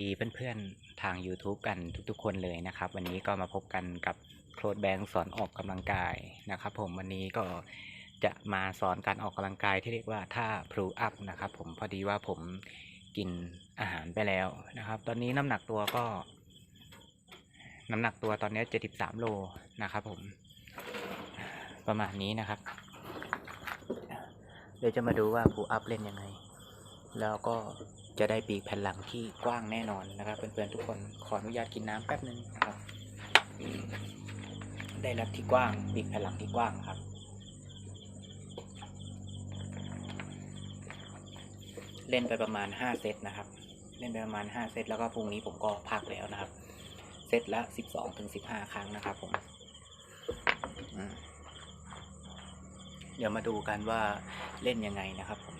ดีเพื่อนๆทาง YouTube กันทุกๆ คนเลยนะครับ วันนี้ก็มาพบกันกับโคลดแบงค์สอนออกกำลังกายนะครับ ผมวันนี้ก็จะมาสอนการออกกำลังกายที่เรียกว่าท่าพลูอัพนะครับ ผมพอดีว่าผมกินอาหารไปแล้วนะครับ ตอนนี้น้ำหนักตัวก็ น้ำหนักตัวตอนนี้73โลนะครับผมประมาณนี้นะครับ เดี๋ยวจะมาดูว่าพลูอัพเล่นยังไง แล้วก็ จะได้ปีกแผ่นหลังที่กว้างแน่นอนนะครับ เพื่อนๆทุกคนขออนุญาตกินน้ำแป๊บนึงนะครับ ได้รับที่กว้างปีกแผ่นหลังที่กว้างครับ เล่นไปประมาณ 5 เซตนะครับ เล่นไปประมาณ 5 เซตแล้วก็พรุ่งนี้ผมก็พักแล้วนะครับ เซตละ 12ถึง15 ครั้งนะครับผมอืมเดี๋ยวมาดูกันว่าเล่นยังไงนะครับผม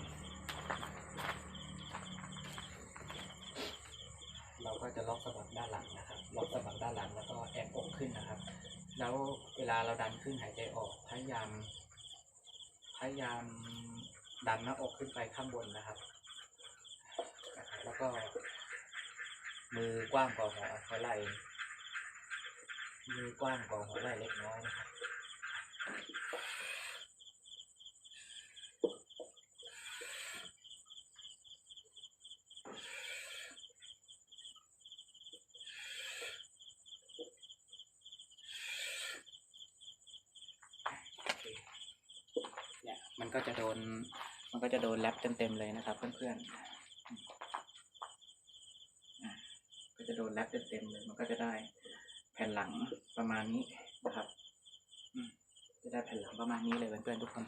เราก็ จะล็อกสะบักด้านหลังนะครับ ล็อกสะบักด้านหลังแล้วก็แอบอกขึ้นนะครับ แล้วเวลาเราดันขึ้นหายใจออก พยายาม พยายามดันหน้าอกขึ้นไปข้างบนนะครับ แล้วก็ มือกว้างกว่าหัวหัวไหล่มือกว้างกว่าหัวไหล่เล็กน้อยนะครับ ก็จะโดน มันก็จะโดนแรปเต็มๆเลยนะครับ เพื่อนๆ ก็จะโดนแรปเต็มๆเลย มันก็จะได้แผ่นหลังประมาณนี้นะครับจะได้แผ่นหลังประมาณนี้เลยเพื่อนๆทุกคน